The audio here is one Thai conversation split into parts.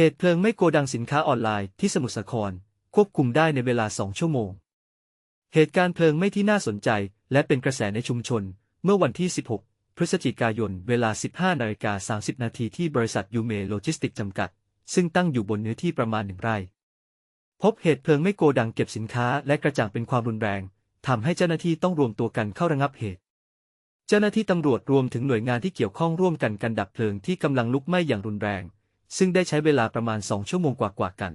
เหตุเพลิงไหม้โกดังสินค้าออนไลน์ที่สมุทรสาคร ควบคุมได้ในเวลา2ชั่วโมง เหตุการณ์เพลิงไหม้ที่น่าสนใจ และเป็นกระแสในชุมชน เมื่อวันที่ 16 พฤศจิกายน เวลา 15นาฬิกา30 นาทีที่บริษัทยูเมโลจิสติกจำกัด ซึ่งตั้งอยู่บนเนื้อที่ประมาณหนึ่งไร่ พบเหตุเพลิงไหม้โกดังเก็บสินค้าและกระจ่างเป็นความรุนแรงทำให้เจ้าหน้าที่ต้องรวมตัวกันเข้าระงับเหตุ เจ้าหน้าที่ตำรวจรวมถึงหน่วยงานที่เกี่ยวข้องร่วมกันกันดับเพลิงที่กำลังลุกไหม้อย่างรุนแรง ซึ่งได้ใช้เวลาประมาณ2ชั่วโมงกว่าๆกัน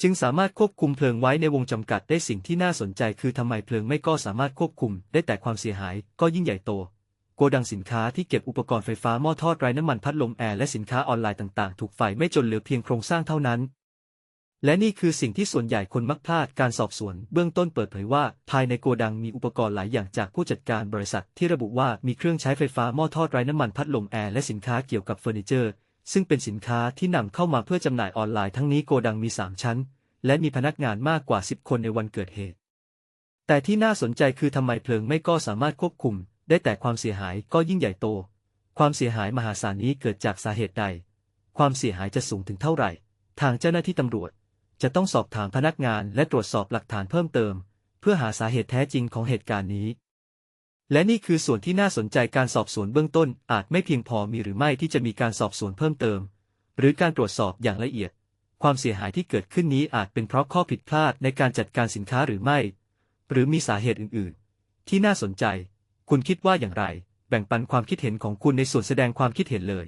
จึงสามารถควบคุมเพลิงไว้ในวงจำกัดได้สิ่งที่น่าสนใจคือทำไมเพลิงไม่ก็สามารถควบคุมได้แต่ความเสียหายก็ยิ่งใหญ่โต โกดังสินค้าที่เก็บอุปกรณ์ไฟฟ้าหม้อทอดไร้น้ำมันพัดลมแอร์และสินค้าออนไลน์ต่างๆ ถูกไฟไหม่จนเหลือเพียงโครงสร้างเท่านั้นและนี่คือสิ่งที่ส่วนใหญ่คนมักพลาดการสอบสวน เบื้องต้นเปิดเผยว่า ภายในโกดังมีอุปกรณ์หลายอย่างจากผู้จัดการบริษัทที่ระบุว่ามีเครื่องใช้ไฟฟ้าหม้อทอดไร้น้ำมันพัดลมแอร์และสินค้าเกี่ยวกับเฟอร์นิเจอร์ ซึ่งเป็นสินค้าที่นำเข้ามาเพื่อจำหน่ายออนไลน์ทั้งนี้โกดังมี 3 ชั้น และมีพนักงานมากกว่า 10 คนในวันเกิดเหตุ แต่ที่น่าสนใจคือทำไมเพลิงไม่ก็สามารถควบคุม ได้แต่ความเสียหายก็ยิ่งใหญ่โต ความเสียหายมหาศาลนี้เกิดจากสาเหตุใด ความเสียหายจะสูงถึงเท่าไหร่ ทางเจ้าหน้าที่ตำรวจ จะต้องสอบถามพนักงานและตรวจสอบหลักฐานเพิ่มเติม เพื่อหาสาเหตุแท้จริงของเหตุการณ์นี้ และนี่คือส่วนที่น่าสนใจการสอบสวนเบื้องต้นอาจไม่เพียงพอมีหรือไม่ที่จะมีการสอบสวนเพิ่มเติม หรือการตรวจสอบอย่างละเอียด ความเสียหายที่เกิดขึ้นนี้อาจเป็นเพราะข้อผิดพลาดในการจัดการสินค้าหรือไม่ หรือมีสาเหตุอื่น ๆ ที่น่าสนใจ คุณคิดว่าอย่างไร แบ่งปันความคิดเห็นของคุณในส่วนแสดงความคิดเห็นเลย